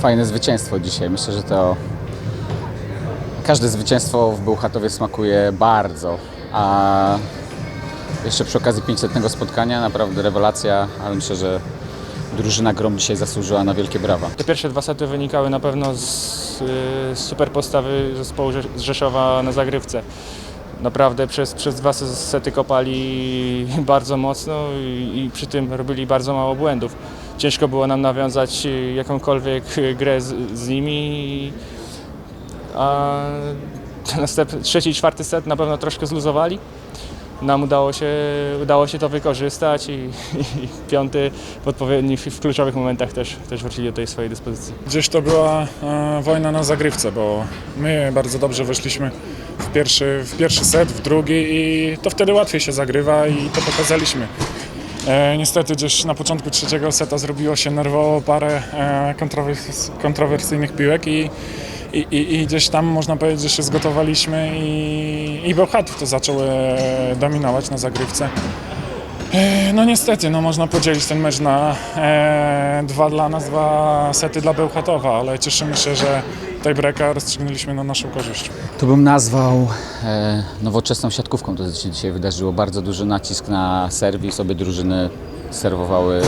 fajne zwycięstwo dzisiaj. Myślę, że to każde zwycięstwo w Bełchatowie smakuje bardzo. A jeszcze przy okazji 500 spotkania naprawdę rewelacja, ale myślę, że drużyna Grom dzisiaj zasłużyła na wielkie brawa. Te pierwsze dwa sety wynikały na pewno z, y, super postawy zespołu z Rzeszowa na zagrywce. Naprawdę przez, przez dwa se- sety kopali bardzo mocno i, i przy tym robili bardzo mało błędów. Ciężko było nam nawiązać y, jakąkolwiek y, grę z, z nimi, a następny, trzeci i czwarty set na pewno troszkę zluzowali. Nam udało się, udało się to wykorzystać i, i piąty w odpowiednich, w kluczowych momentach też, też wrócili do tej swojej dyspozycji. Gdzieś to była e, wojna na zagrywce, bo my bardzo dobrze weszliśmy w pierwszy, w pierwszy set, w drugi i to wtedy łatwiej się zagrywa i to pokazaliśmy. E, niestety gdzieś na początku trzeciego seta zrobiło się nerwowo parę e, kontrowers- kontrowersyjnych piłek i, i, i, i gdzieś tam można powiedzieć, że się zgotowaliśmy i, i Bełchatów to zaczął e, dominować na zagrywce. E, No niestety, no można podzielić ten mecz na e, dwa dla nas, dwa sety dla Bełchatowa, ale cieszymy się, że tiebreaka rozstrzygnęliśmy na naszą korzyść. To bym nazwał e, nowoczesną siatkówką, to się dzisiaj wydarzyło. Bardzo duży nacisk na serwis, obie drużyny serwowały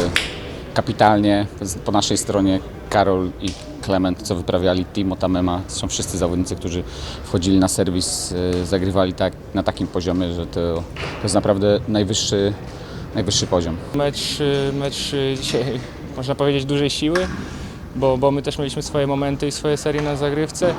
kapitalnie. Po naszej stronie Karol i Klement, co wyprawiali Timo Tamema, są wszyscy zawodnicy, którzy wchodzili na serwis, e, zagrywali tak, na takim poziomie, że to, to jest naprawdę najwyższy, najwyższy poziom. Mecz, y, mecz y, dzisiaj można powiedzieć dużej siły, bo, bo my też mieliśmy swoje momenty i swoje serie na zagrywce.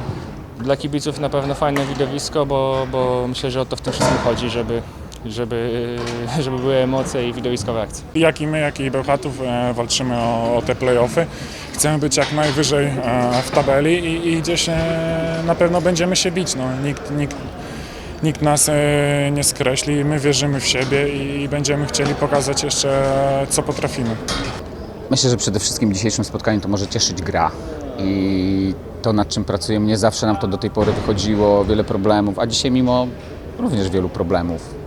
Dla kibiców na pewno fajne widowisko, bo, bo myślę, że o to w tym wszystkim chodzi, żeby, żeby, żeby były emocje i widowiskowe akcje. Jak i my, jak i Bełchatów e, walczymy o, o te playoffy. Chcemy być jak najwyżej e, w tabeli i, i gdzieś e, na pewno będziemy się bić. No, nikt, nikt, nikt nas e, nie skreśli, my wierzymy w siebie i będziemy chcieli pokazać jeszcze, co potrafimy. Myślę, że przede wszystkim dzisiejszym spotkaniem to może cieszyć gra i to nad czym pracujemy. Nie zawsze nam to do tej pory wychodziło, wiele problemów, a dzisiaj mimo również wielu problemów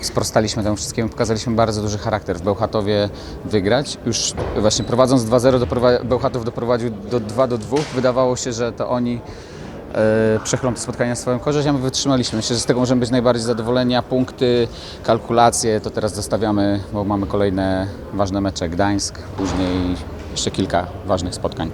sprostaliśmy temu wszystkiemu, pokazaliśmy bardzo duży charakter. W Bełchatowie wygrać, już właśnie prowadząc 2-0 doprowa- Bełchatów doprowadził do 2-2. Wydawało się, że to oni e, przechlą to spotkanie na swoją korzyść, a my wytrzymaliśmy. Myślę, że z tego możemy być najbardziej zadowoleni, a punkty, kalkulacje to teraz zostawiamy, bo mamy kolejne ważne mecze Gdańsk, później jeszcze kilka ważnych spotkań.